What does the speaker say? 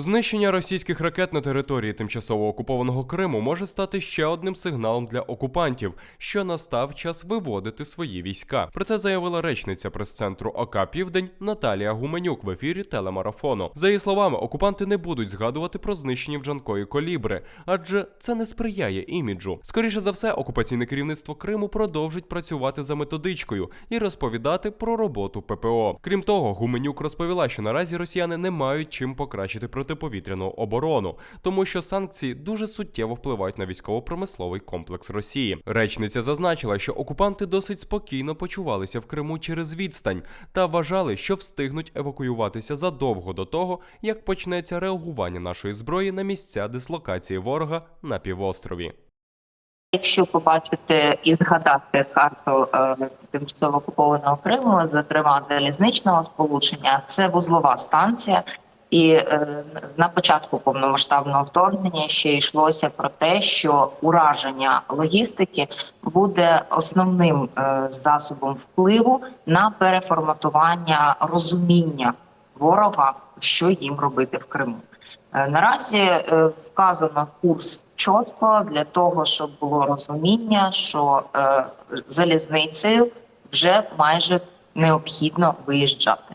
Знищення російських ракет на території тимчасово окупованого Криму може стати ще одним сигналом для окупантів, що настав час виводити свої війська. Про це заявила речниця прес-центру ОК Південь Наталія Гуменюк в ефірі телемарафону. За її словами, окупанти не будуть згадувати про знищені в Джанкої колібри, адже це не сприяє іміджу. Скоріше за все, окупаційне керівництво Криму продовжить працювати за методичкою і розповідати про роботу ППО. Крім того, Гуменюк розповіла, що наразі росіяни не мають чим покращити протиповітряну оборону, тому що санкції дуже суттєво впливають на військово-промисловий комплекс Росії. Речниця зазначила, що окупанти досить спокійно почувалися в Криму через відстань та вважали, що встигнуть евакуюватися задовго до того, як почнеться реагування нашої зброї на місця дислокації ворога на півострові. Якщо побачити і згадати карту е, тимчасово окупованого Криму, зокрема залізничного сполучення, це вузлова станція. І е, на початку повномасштабного вторгнення ще йшлося про те, що ураження логістики буде основним е, засобом впливу на переформатування розуміння ворога, що їм робити в Криму. Е, Наразі вказано курс чітко для того, щоб було розуміння, що залізницею вже майже необхідно виїжджати.